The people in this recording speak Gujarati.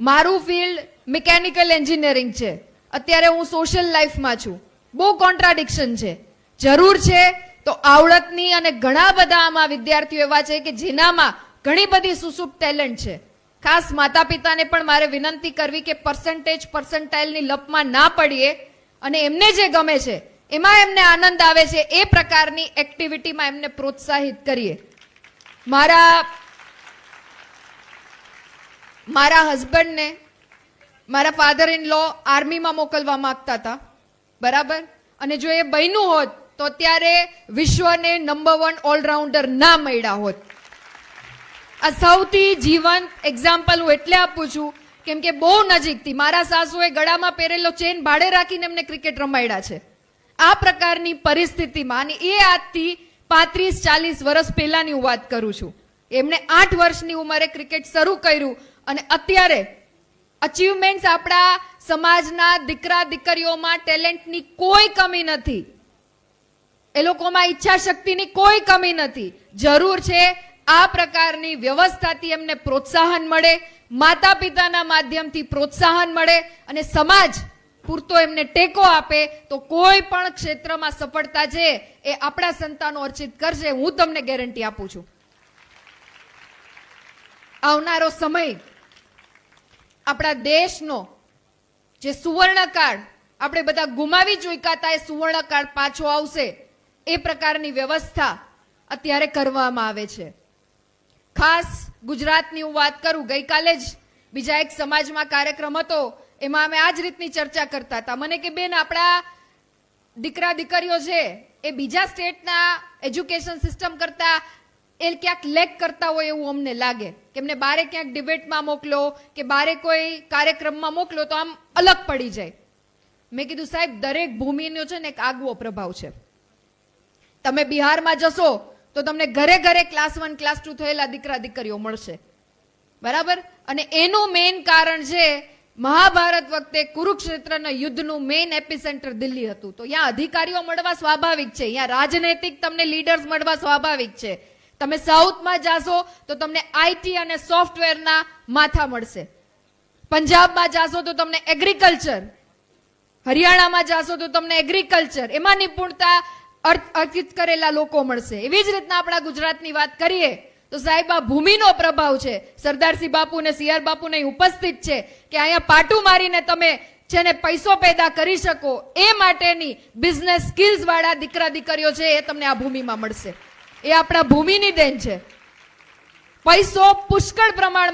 મારું ફિલ્ડ મિકેનિકલ એન્જિનિયરિંગ છે. અત્યારે હું સોશિયલ લાઈફમાં છું. બહુ કોન્ટ્રાડિક્શન છે. જરૂર છે તો આવડતની અને ઘણા બધા આમાં વિદ્યાર્થીઓ એવા છે કે જેનામાં ઘણી બધી સુસુપ ટેલેન્ટ છે. ખાસ માતા પિતાને પણ મારે વિનંતી કરવી કે પર્સન્ટેજ પર્સન્ટાઇલની લપમાં ના પડીએ અને એમને જે ગમે છે, એમાં એમને આનંદ આવે છે એ પ્રકારની એક્ટિવિટીમાં એમને પ્રોત્સાહિત કરીએ. મારા મારા હસબન્ડને મારા ફાધર ઇન લો આર્મીમાં મોકલવા માંગતા હતા. બરાબર? અને જો એ બન્યું હોત, તો અત્યારે વિશ્વને નંબર વન ઓલરાઉન્ડર ના મળ્યા હોત. આ સૌથી જીવંત એક્ઝામ્પલ હું એટલે આપું છું, કેમ કે બહુ નજીકથી મારા સાસુએ ગળામાં પહેરેલો ચેન ભાડે રાખીને એમને ક્રિકેટ રમાડ્યા છે. આ પ્રકારની પરિસ્થિતિમાં અને એ આજથી પાંત્રીસ ચાલીસ વર્ષ પહેલાની હું વાત કરું છું. એમણે આઠ વર્ષની ઉંમરે ક્રિકેટ શરૂ કર્યું અને અત્યારે અચીવમેન્ટ્સ આપણા સમાજના દીકરા દીકરીઓમાં ટેલેન્ટની કોઈ કમી નથી. એ લોકોમાં ઈચ્છા શક્તિની કોઈ કમી નથી. જરૂર છે આ પ્રકારની વ્યવસ્થાથી એમને પ્રોત્સાહન મળે માતા પિતાના માધ્યમથી પ્રોત્સાહન મળે અને સમાજ પૂરતો એમને ટેકો આપે તો કોઈ પણ ક્ષેત્રમાં સફળતા છે એ આપણા સંતાનો અર્ચિત કરશે, હું તમને ગેરંટી આપું છું. આવનારો સમય આપણા દેશનો જે સુવર્ણકાળ આપણે બધા ગુમાવી ચૂક્યા હતા એ સુવર્ણકાળ પાછો આવશે, એ પ્રકારની વ્યવસ્થા અત્યારે કરવામાં આવે છે. ખાસ ગુજરાતની હું વાત કરું, ગઈકાલે જ બીજા એક સમાજમાં કાર્યક્રમ હતો, એમાં અમે આ જ રીતની ચર્ચા કરતા હતા મને કે, બેન, આપણા દીકરા દીકરીઓ છે, એ બીજા સ્ટેટના એજ્યુકેશન સિસ્ટમ કરતા એ ક્યાંક લેક કરતા હોય એવું અમને લાગે. કે એમને બારે ક્યાંક ડિબેટમાં મોકલો, કે બારે કોઈ કાર્યક્રમમાં મોકલો, તો આમ અલગ પડી જાય. મેં કીધું, સાહેબ, દરેક ભૂમિનો છે ને એક આગવો પ્રભાવ છે. તમે બિહારમાં જશો, તો તમને ઘરે ઘરે ક્લાસ વન ક્લાસ ટુ થયેલા દીકરા દીકરીઓ મળશે. બરાબર? અને એનું મેઇન કારણ છે, મહાભારત વખતે કુરુક્ષેત્રના યુદ્ધનું મેઇન એપિસેન્ટર દિલ્હી હતું. તો અહીંયા અધિકારીઓ મળવા સ્વાભાવિક છે અહીંયા રાજનૈતિક તમને લીડર્સ મળવા સ્વાભાવિક છે. તમે સાઉથમાં જાશો તો તમને આઈટી અને સોફ્ટવેરના માથા મળશે. પંજાબમાં જાશો તો તમને એગ્રીકલ્ચર. હરિયાણામાં જાશો તો તમને એગ્રીકલ્ચર. એમાં નિપુણતા અર્થિત કરેલા લોકો મળશે. એવી જ રીતના આપણા ગુજરાતની વાત કરીએ તો સાહેબ, આ ભૂમિનો પ્રભાવ છે. સરદારસિંહ બાપુ ને સીઆર બાપુ ને ઉપસ્થિત છે કે અહીંયા પાટું મારીને તમે જેને પૈસો પેદા કરી શકો એ માટેની બિઝનેસ સ્કિલ્સ વાળા દીકરા દીકરીઓ છે એ તમને આ ભૂમિમાં મળશે. એ આપણા ભૂમિની દેન છે. પૈસો પુષ્કળ પ્રમાણમાં